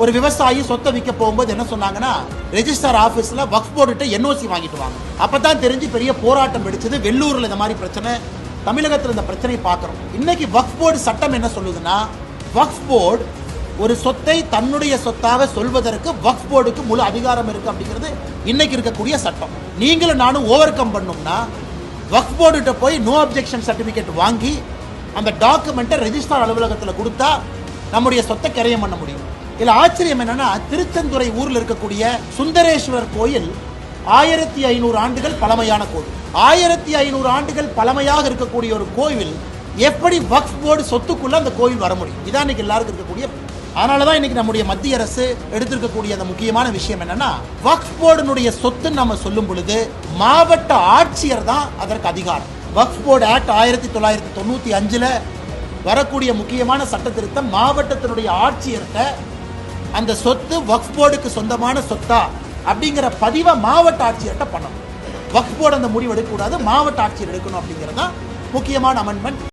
ஒரு விவசாயி சொத்தை விற்க போகும்போது என்ன சொன்னாங்கன்னா ரெஜிஸ்டர் ஆஃபீஸில் வக்ஃப் போர்டுகிட்ட என்ஓசி வாங்கிட்டு வாங்க. அப்போதான் தெரிஞ்சு பெரிய போராட்டம் வெடிச்சது. வெள்ளூரில் இந்த மாதிரி பிரச்சனை தமிழகத்தில் இந்த பிரச்சனையை பார்க்குறோம். இன்னைக்கு வக்ஃப் போர்டு சட்டம் என்ன சொல்லுதுன்னா வக்ஃப் போர்டு ஒரு சொத்தை தன்னுடைய சொத்தாக சொல்வதற்கு வக்ஃப் போர்டுக்கு முழு அதிகாரம் இருக்குது அப்படிங்கிறது இன்னைக்கு இருக்கக்கூடிய சட்டம். நீங்களும் நானும் ஓவர் கம் பண்ணோம்னா வக்ஃப் போர்டுகிட்ட போய் நோ அப்ஜெக்ஷன் சர்டிஃபிகேட் வாங்கி அந்த டாக்குமெண்ட்டை ரெஜிஸ்டார் அலுவலகத்தில் கொடுத்தா நம்முடைய சொத்தை கரையம் பண்ண முடியும். இதுல ஆச்சரியம் என்னன்னா திருச்செந்துறை ஊர்ல இருக்கக்கூடிய சுந்தரேஸ்வரர் கோயில் ஆயிரத்தி ஐநூறு ஆண்டுகள் பழமையான கோவில். ஆயிரத்தி ஐநூறு ஆண்டுகள் பழமையாக இருக்கக்கூடிய ஒரு கோவில் எப்படி வக்ஃப் போர்டு சொத்துக்குள்ள அந்த கோவில் வர முடியும்? இதான் இன்னைக்கு எல்லாருக்கும் இருக்கக்கூடிய அதனால தான் இன்னைக்கு நம்முடைய மத்திய அரசு எடுத்திருக்கக்கூடிய அந்த முக்கியமான விஷயம் என்னன்னா வக்ஃப் போர்டுனுடைய சொத்துன்னு நம்ம சொல்லும் பொழுது மாவட்ட ஆட்சியர் தான் அதற்கு அதிகாரம். வக்ஃப் போர்டு ஆக்ட் ஆயிரத்தி தொள்ளாயிரத்தி தொண்ணூத்தி அஞ்சுல வரக்கூடிய முக்கியமான சட்ட திருத்தம் மாவட்டத்தினுடைய ஆட்சியர்கிட்ட அந்த சொத்து வக்ஃப் போர்டுக்கு சொந்தமான சொத்தா அப்படிங்கிற பதிவை மாவட்ட ஆட்சியர்கிட்ட பண்ணணும். வக்ஃப் போர்டு அந்த முடிவு எடுக்கக்கூடாது மாவட்ட ஆட்சியர் எடுக்கணும் அப்படிங்கிறது தான் முக்கியமான அமெண்ட்மெண்ட்